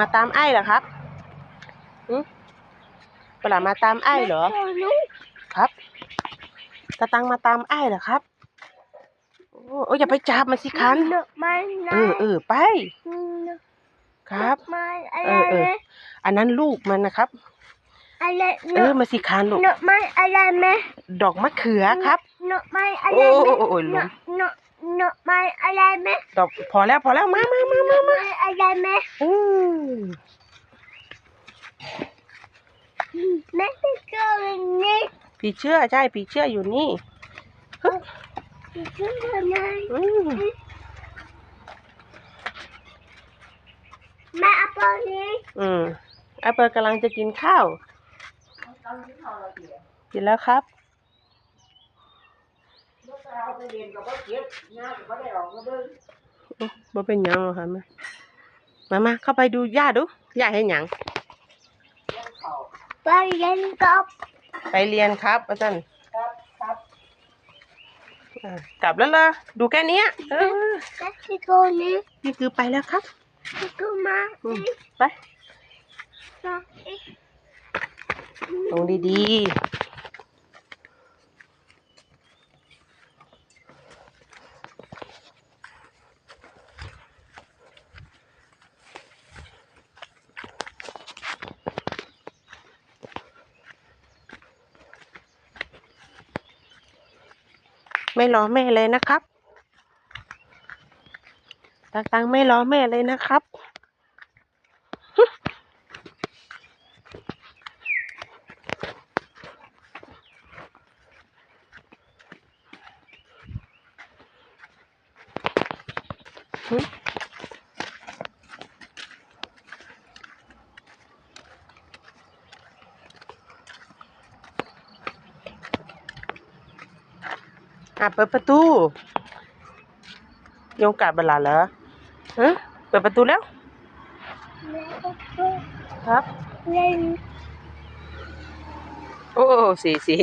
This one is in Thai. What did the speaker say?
มาตามไอ้เหรอครับหึปลามาตามไอ้เหรอ ครับตาตังมาตามไอ้เหรอครับ โอ้โอ้อย่าไปจับมันสิคันดอกไม้นะเออเออไป ครับดอกไม้อะไรเออเออไหมอันนั้นลูกมันนะครับอะไรเออมาสิคันลูกดอกไม้อะไรไหมดอกมะเขือครับดอกไม้อะไรโอ้ไหมโอ้โอ้ยดล้อมกดอกดอกไม้อะไรไหมดอกพอแล้วพอแล้วมามามาดมาอกมาไม้อะไรไหมอืม แม่ไปเจออย่างนี้ ผีเชื่อใช่ผีเชื่ออยู่นี่ฮึบช่วยหน่อยอืมแม่เอาตัวนี้อืมแอปเปิลกำลังจะกินข้าวกินแล้วครับโอ้บ่เป็นหยังหรอกค่ะแม่มามาเข้าไปดูย่าดูย่าให้หยังไปเล่นกับ ไปเรียนครับอาจารย์อ่ากลับแล้วเหรอดูแค่เนี้ยเออแม่ที่ตัวนี้นี่คือไปแล้วครับที่ตัวมาอืมไปต่อลงดีๆ ไม่รอแม่เลยนะครับตังตังไม่รอแม่เลยนะครับอ่ะเปิดประตูยงกาดบลาเหรอฮะเปิดประตูแล้วแม่ก็ช่วยครับ เล่น โอ้สีสี